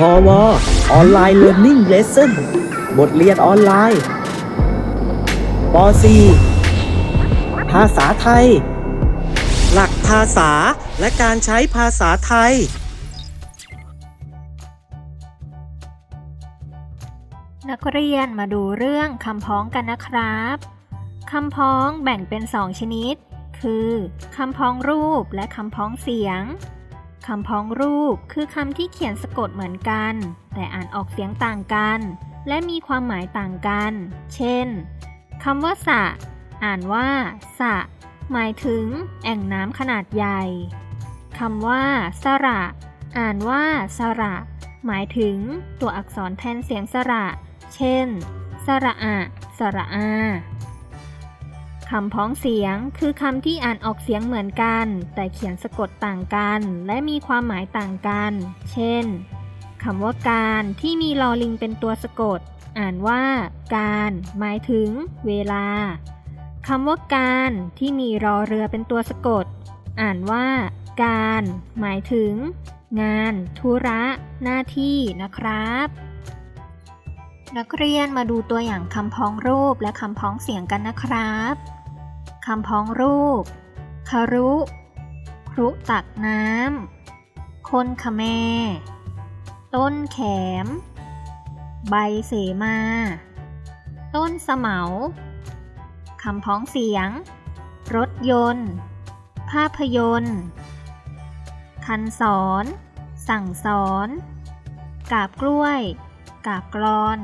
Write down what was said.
พอวออนไลน์เรียน i ิ g เลสเซ่นบทเรียนออนไลน์ป .4 ภาษาไทย หลักภาษาและการใช้ภาษาไทย นักเรียนมาดูเรื่องคำพ้องกันนะครับคำพ้องแบ่งเป็นสองชนิด คือคำพ้องรูปและคำพ้องเสียง คำพ้องรูปคือคำที่เขียนสะกดเหมือนกัน แต่อ่านออกเสียงต่างกัน และมีความหมายต่างกัน เช่นคำว่าสระอ่านว่าสระหมายถึง แอ่งน้ำขนาดใหญ่คำว่า สระ อ่านว่า สระ หมายถึง ตัวอักษรแทนเสียงสระ เช่น สระอะ สระอา คำพ้องเสียงคือคำที่อ่านออกเสียงเหมือนกัน แต่เขียนสะกดต่างกัน และมีความหมายต่างกัน เช่นคำว่าการที่มีลอลิงเป็นตัวสะกด อ่านว่า การ หมายถึง เวลาคำว่าการที่มีรอเรือเป็นตัวสะกด อ่านว่า การ หมายถึง งาน ธุระ หน้าที่นะครับ นักเรียนมาดูตัวอย่างคำพ้องรูปและคำพ้องเสียงกันนะครับคำพ้องรูปคารุ ครุตักน้ำ คนขแม ต้นแขม ใบเสมา ต้นเหมาคำพ้องเสียง รถยนต์ ภาพยนตร์ คันสอน สั่งสอน กาบกล้วย กากรอน